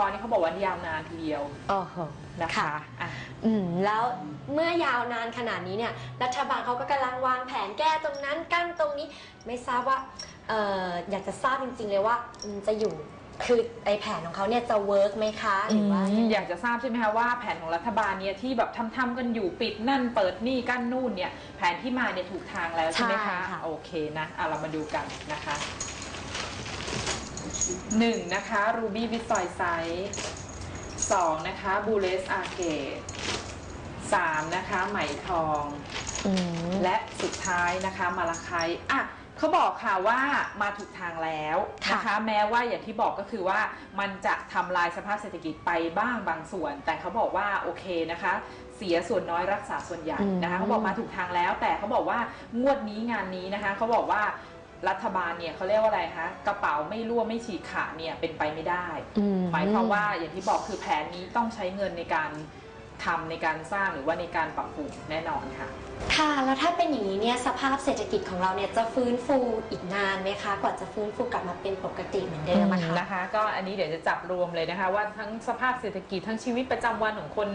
าะนี่เขาบอกว่ายาวนานทีเดียวโอ้โหนะคะอะ อืมแล้วเมื่อยาวนานขนาดนี้เนี่ย รัฐบาลเขาก็กำลังวางแผนแก้ตรงนั้นกั้นตรงนี้ ไม่ทราบว่าเอ่ออยากจะทราบจริง ๆ เลยว่าอืมจะอยู่คือไอแผนของเขาเนี่ยจะเวิร์กไหมคะหรือว่าอืมอยากจะทราบใช่ไหมคะว่าแผนของรัฐบาลเนี่ยที่แบบทำๆกันอยู่ปิดนั่นเปิดนี่กั้นนู่นเนี่ยแผนที่มาเนี่ยถูกทางแล้วใช่ไหมใช่คะ ค่ะ โอเคนะอะเรามาดูกันนะคะ หนึ่งนะคะรูบี้วิซอยไซส์สองนะคะบูเลสอาร์เคดสามนะคะไหมทอง อืมและสุดท้ายนะคะมาลาไคายอะเขาบอกค่ะว่ามาถูกทางแล้วนะคะค่ะแม้ว่าอย่างที่บอกก็คือว่ามันจะทำลายสภาพเศรษฐกิจไปบ้างบางส่วน แต่เขาบอกว่าโอเคนะคะ เสียส่วนน้อยรักษาส่วนใหญ่นะคะเขาบอกมาถูกทางแล้ว แต่เขาบอกว่างวดนี้งานนี้นะคะเขาบอกว่า รัฐบาลเนี่ยเขาเรียกว่าอะไรคะกระเป๋าไม่รั่วไม่ฉีกขาดเนี่ยเป็นไปไม่ได้ อืหมายความว่าอย่างที่บอกคือแผนนี้ต้องใช้เงินในการทำในการสร้างหรือว่าในการปรับปรุงแน่นอนค่ะ ค่ะแล้วถ้าเป็นอย่างนี้เนี่ยสภาพเศรษฐกิจของเราเนี่ยจะฟื้นฟูอีกนานไหมคะ กว่าจะฟื้นฟูกลับมาเป็นปกติเหมือนเดิมอะคะ นะคะก็อันนี้เดี๋ยวจะจับรวมเลยนะคะ ว่าทั้งสภาพเศรษฐกิจทั้งชีวิตประจำวันของคน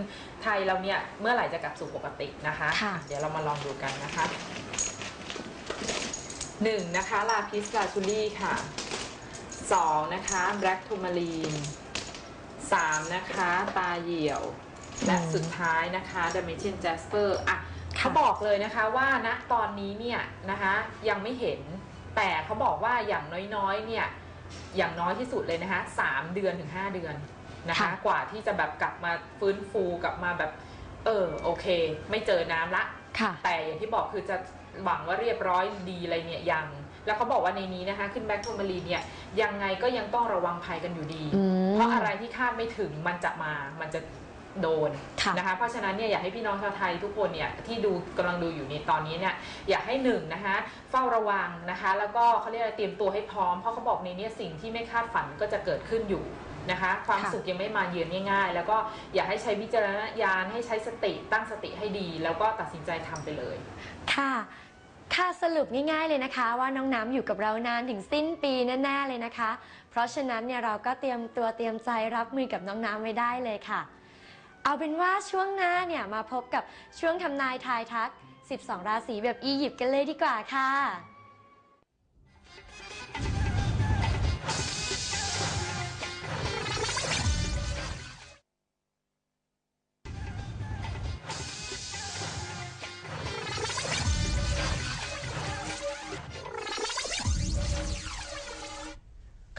ไทยเราเนี่ยเมื่อไหร่จะกลับสู่ปกตินะคะ ค่ะ เดี๋ยวเรามาลองดูกันนะคะ หนึ่งนะคะลาพิสลาชูลี่ค่ะสองนะคะแบล็กทูมารีนสามนะคะตาเหี่ยว และสุดท้ายนะคะด a ม a ช i น j จสเปอร์อะเขาบอกเลยนะคะว่าณตอนนี้เนี่ยนะคะยังไม่เห็นแต่เขาบอกว่าอย่างน้อยๆเนี่ยอย่างน้อยที่สุดเลยนะคะสามเดือนถึง5เดือนนะคะค่ะกว่าที่จะแบบกลับมาฟื้นฟูกลับมาแบบ เออโอเค ไม่เจอน้ำละค่ะ แต่อย่างที่บอกคือจะหวังว่าเรียบร้อยดีอะไรเนี่ยยัง แล้วเขาบอกว่าในนี้นะคะ ขึ้นแบ็กโทมารีเนี่ยยังไงก็ยังต้องระวังภัยกันอยู่ดีอืมเพราะอะไรที่คาดไม่ถึงมันจะมามันจะโดนค่ะนะคะ เพราะฉะนั้นเนี่ยอยากให้พี่น้องชาวไทยทุกคนเนี่ยที่ดูกำลังดูอยู่ในตอนนี้เนี่ยอยากให้หนึ่งนะคะเฝ้าระวังนะคะ แล้วก็เขาเรียกอะไรเตรียมตัวให้พร้อมเพราะเขาบอกในเนี้สิ่งที่ไม่คาดฝันก็จะเกิดขึ้นอยู่ นะคะ ความสุขยังไม่มาเยือนง่าย ๆ แล้วก็อยากให้ใช้วิจารณญาณให้ใช้สติตั้งสติให้ดี แล้วก็ตัดสินใจทำไปเลย ค่ะค่ะสรุปง่ายๆเลยนะคะ ว่าน้องน้ำอยู่กับเรานานถึงสิ้นปีแน่ๆเลยนะคะ เพราะฉะนั้นเนี่ยเราก็เตรียมตัวเตรียมใจรับมือกับน้องน้ำไว้ได้เลยค่ะ เอาเป็นว่าช่วงหน้าเนี่ยมาพบกับช่วงทำนายทายทัก 12 ราศีแบบอียิปต์กันเลยดีกว่าค่ะ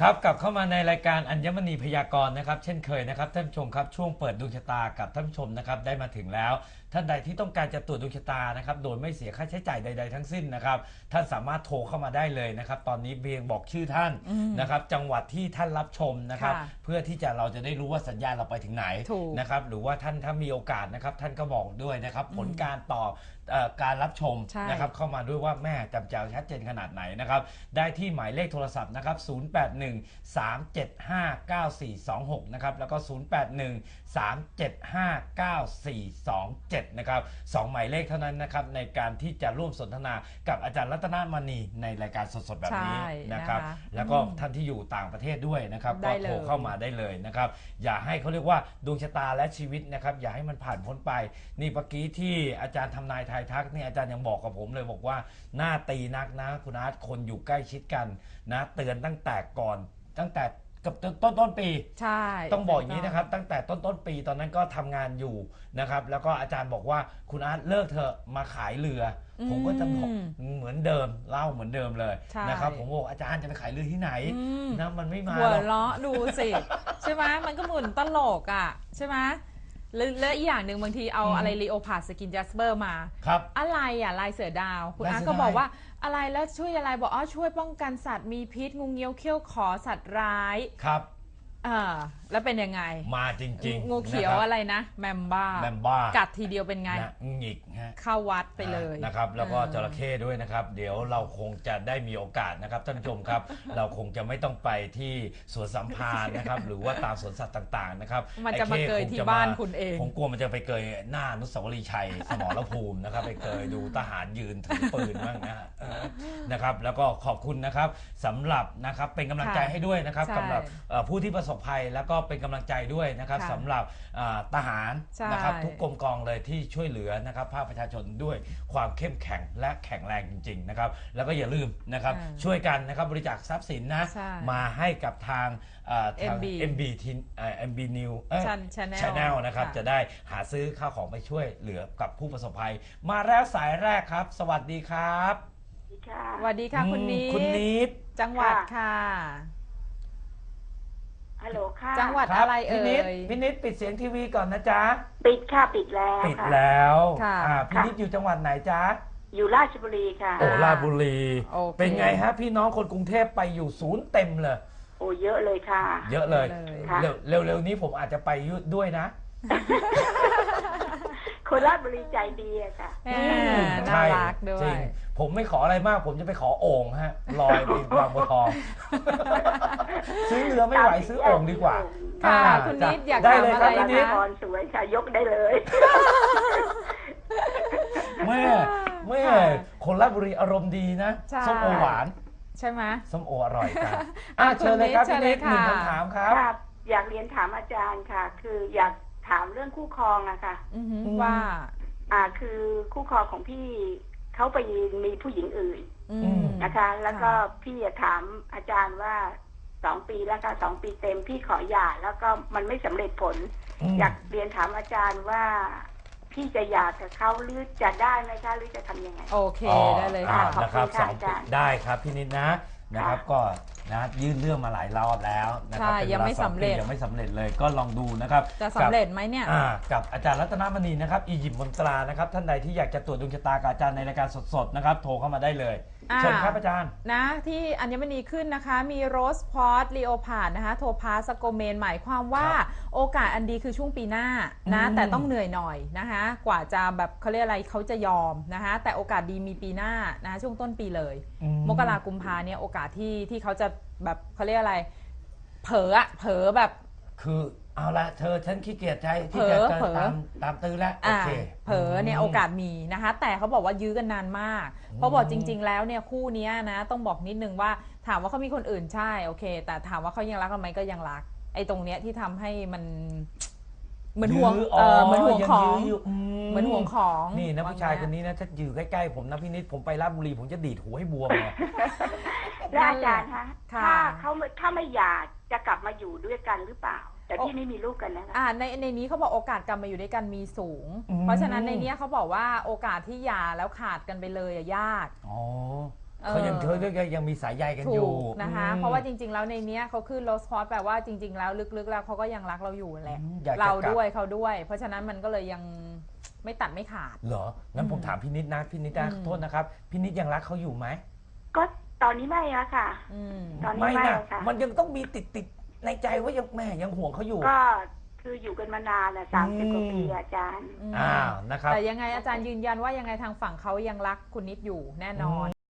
ครับกลับเข้ามาในรายการอัญมณีพยากรณ์นะครับ เช่นเคยนะครับท่านผู้ชมครับช่วงเปิดดวงชะตากับท่านผู้ชมนะครับได้มาถึงแล้ว ท่านใดที่ต้องการจะตรวจดวงชะตานะครับโดยไม่เสียค่าใช้จ่ายใด ๆ ทั้งสิ้นนะครับท่านสามารถโทรเข้ามาได้เลยนะครับตอนนี้เพียงบอกชื่อท่านอืมนะครับจังหวัดที่ท่านรับชมนะครับค่ะเพื่อที่จะเราจะได้รู้ว่าสัญญาณเราไปถึงไหนถูกนะครับหรือว่าท่านถ้ามีโอกาสนะครับท่านก็บอกด้วยนะครับผลการต่อเอ่อการรับชมใช่นะครับเข้ามาด้วยว่าแม่จำเจ้าชัดเจนขนาดไหนนะครับ ได้ที่หมายเลขโทรศัพท์นะครับ 0813759426 นะครับ แล้วก็ 0813759427 นะครับสองหมายเลขเท่านั้นนะครับในการที่จะร่วมสนทนากับอาจารย์รัตนมณีในรายการสดๆ แบบนี้ใช่นะครับนะคะแล้วก็อืมท่านที่อยู่ต่างประเทศด้วยนะครับได้ก็เลยโทรเข้ามาได้เลยนะครับ อย่าให้เขาเรียกว่าดวงชะตาและชีวิตนะครับ อย่าให้มันผ่านพ้นไป นี่เมื่อกี้ที่อาจารย์ทำนายทายทักนี่อาจารย์ยังบอกกับผมเลยบอกว่าหน้าตีนักนะคุณอาร์ตคนอยู่ใกล้ชิดกันนะ เตือนตั้งแต่ก่อนตั้งแต่เกับต้นต้นปี ใช่ ต้องบอกอย่างนี้นะครับ ตั้งแต่ต้นต้นปีตอนนั้นก็ทำงานอยู่นะครับ แล้วก็อาจารย์บอกว่าคุณอาร์ตเลิกเถอะมาขายเรืออมผมก็จะบอกเหมือนเดิมเล่าเหมือนเดิมเลยใช่นะครับ ผมบอกอาจารย์จะไปขายเรือที่ไหนอืมนะมันไม่มาหัวหรอกเราะดูสิ ใช่ไหมมันก็หมุนตลกอะใช่ไหม แล้วและอีกอย่างหนึ่งบางทีเอาอืมอะไรลีโอพาสกินจัสเปอร์มา ครับ อะไรอะลายเสือดาว คุณลายอาเสือก็บอกดาวว่าอะไรแล้วช่วยอะไรบอกอ๋อช่วยป้องกันสัตว์มีพิษงูเงี้ยวเขี้ยวขอสัตว์ร้าย ครับ อ่าแล้วเป็นยังไง มาจริงๆงูเขียวนคบอะไรนะ แมมบ้า แมมบ้ากัดทีเดียวเป็นไง นะหงิกฮะ เข้าวัดไปเลยนะครับแล้วก็ออจระเข้ด้วยนะครับ เดี๋ยวเราคงจะได้มีโอกาสนะครับท่านผู้ชมครับ เราคงจะไม่ต้องไปที่สวนสัมพันธ์นะครับ หรือว่าตามสวนสัตว์ต่างๆนะครับมันจะมาไอ้เกยคงที่จะบ้านมคุณเอง ผมกลัวมันจะไปเกยหน้าอนุสาวรีย์ชัย สมรภูมินะครับ ไปเกยดูทหารยืนถือปืนบ้างนะฮะเออนะครับ แล้วก็ขอบคุณนะครับสำหรับนะครับเป็นกำลังใจค่ะให้ด้วยนะครับใช่ สำหรับเอ่อผู้ที่ประสบบภัยแล้วก็เป็นกำลังใจด้วยนะครับค่ะสำหรับอ่าทหารใช่ นะครับทุกกรมกองเลยที่ช่วยเหลือนะครับภาคประชาชนด้วยความเข้มแข็งและแข็งแรงจริงๆนะครับแล้วก็อย่าลืมนะครับอ่าช่วยกันนะครับบริจาคทรัพย์สินนะใช่มาให้กับทางอ่าทาง MB MB ทีเอ่อ MB New เอ้ย Chan- Channel Channel นะครับค่ะ จะได้หาซื้อข้าวของไปช่วยเหลือกับผู้ประสบภัย มาแล้วสายแรกครับ สวัสดีครับค่ะ สวัสดีค่ะ คุณอืมนิดคุณนิด จังหวัดค่ะ ฮัลโหลค่ะจังหวัดครับอะไรเอ่พี่นิดย พี่นิดปิดเสียงทีวีก่อนนะจ๊ะ ปิดค่ะปิดแล้วปิดค่ะ แล้วค่ะ อ่าพี่นิดอยู่จังหวัดไหนจ๊ะ อยู่ราชบุรีค่ะ โอ้ราชบุรี โอเค เป็นไงฮะพี่น้องคนกรุงเทพไปอยู่ศูนย์เต็มเลย โอ้เยอะเลยค่ะ เยอะเลยเลยค่ะ เร็วเร็วเร็วนี้ผมอาจจะไปด้วยนะ คนราชบุรีใจดีอะค่ะ แหมน่าใช่รักด้วจริย งผมไม่ขออะไรมาก ผมจะไปขอโอ่งฮะลอยไปบางบัวทอง ซื้อเรือไม่ไหวซื้อโอ่งดีกว่าค่ะอ่าคุณจ้ะนิดอยากได้ถามเลยอะคไรรับพี่นิด พรสวยค่ะยกได้เลย แม่แม่ค่ะคนราชบุรีอารมณ์ดีนะใช่ ส้มโอหวานใช่ไหม ส้มโออร่อยจ้ะอะเชิญเลยครับเชิพี่ญเลนิยดหนึ่งค่ะ คำถามครับค่ะอยากเรียนถามอาจารย์ค่ะ คืออยาก ถามเรื่องคู่ครองอะค่ะอือหืออืมว่า อ่าคือคู่ครองของพี่เขาไปมีผู้หญิงอื่นอือืมมนะคะ แล้วก็พี่อะถามอาจารย์ว่าสองปีแล้วค่ะสองปีเต็มพี่ขอหย่าแล้วก็มันไม่สำเร็จผลมอยากเรียนถามอาจารย์ว่าพี่จะหย่ากับเขาหรือจะได้ไหมคะหรือจะทำยังไง โอเคอ๋อได้เลยอ่าค่ะนะครับขอบคุณค่ะสองอาจารย์ได้ครับพี่นิดนะนะครับก็ นะยื่นเรื่องมาหลายรอบแล้วนะครัใช่เป็นวลายังไม่อสำเร็จปียังไม่สำเร็จเลยก็ลองดูนะครับจะกับสำเร็จไหมเนี่ย อ่ากับอาจารย์รัตนมณีนะครับอียิปต์มนตรานะครับท่านใดที่อยากจะตรวจดวงชะตากับอาจารย์ในรายการสดๆนะครับโทรเข้ามาได้เลย อ่า เชิญครับอาจารย์ นะที่อัญมณีขึ้นนะคะมีโรสพอตลีโอพาดนะคะโทพาสโกเมน หมายความว่าครับโอกาสอันดีคือช่วงปีหน้านะอืมแต่ต้องเหนื่อยหน่อยนะคะ กว่าจะแบบเขาเรียกอะไรเขาจะยอมนะคะ แต่โอกาสดีมีปีหน้านะคะช่วงต้นปีเลย อืมกรากุมภาเนี่ยโอกาสที่ที่เขาจะแบบเขาเรียกอะไร เผลออะเผลอแบบ คือ เอาละเธอฉันขี้เกียจใจที่เผลจะอเผลอ ตามตามตื้อแล้วโออ่าเค เผลอเนี่ยโอกาสมีนะคะ แต่เขาบอกว่ายื้อกันนานมาก เพราะบอกจริง ๆ แล้วเนี่ยคู่เนี้ยนะต้องบอกนิดนึงว่าถามว่าเขามีคนอื่นใช่โอเค แต่ถามว่าเขายังรักกันไหมก็ยังรัก ไอ้ตรงเนี้ยที่ทำให้มันเหมือนห่วงยื้เออเหมือนห่วงยังของยื้อยู่เหมือนห่วงของนี่นะว่ผู้ชายงั้คนนี้นะถ้าอยู่ใกล้ๆผมนะพี่นิดผมไปราชบุรีผมจะดีดหัวให้บวมเลย แล้วอาจารย์คะค่ะ ถ้าเขาไม่ถ้าไม่หย่าจะกลับมาอยู่ด้วยกันหรือเปล่า แต่พี่ไม่มีลูกกันนะคะอ่าในในนี้เขาบอกโอกาสกลับมาอยู่ด้วยกันมีสูง อืม เพราะฉะนั้นในเนี้ยเขาบอกว่าโอกาสที่หย่าแล้วขาดกันไปเลยอะยาก อ๋อเออเขายังเธอยังยังมีสายใยกันอถูยู่กนะคะ อืม เพราะว่าจริง ๆ แล้วในเนี้ยเขาขึ้นโรสคอร์แปลว่าจริง ๆ แล้วลึกๆ แล้วเขาก็ยังรักเราอยู่แหละ อืมอยากจะเรากลับ ด้วยเขาด้วย เพราะฉะนั้นมันก็เลยยังไม่ตัดไม่ขาด เหรองั้นผมอืมถามพี่นิดนะพี่นิดนะอืมโทษนะครับพี่นิดยังรักเขาอยู่ไหมก็ตอนนี้ไม่ละค่ะ อืม ตอนนี้ไม่ไม่นะค่ะ มันยังต้องมีติดติดๆ ในใจว่ายังแม่ยังห่วงเขาอยู่ ก็คืออยู่กันมานานนะสามสิบกว่าปีอาจารย์ อืมอ้าวนะครับ แต่ยังไงอาจารย์ยืนยันว่ายังไงทางฝั่งเขายังรักคุณนิดอยู่แน่นอน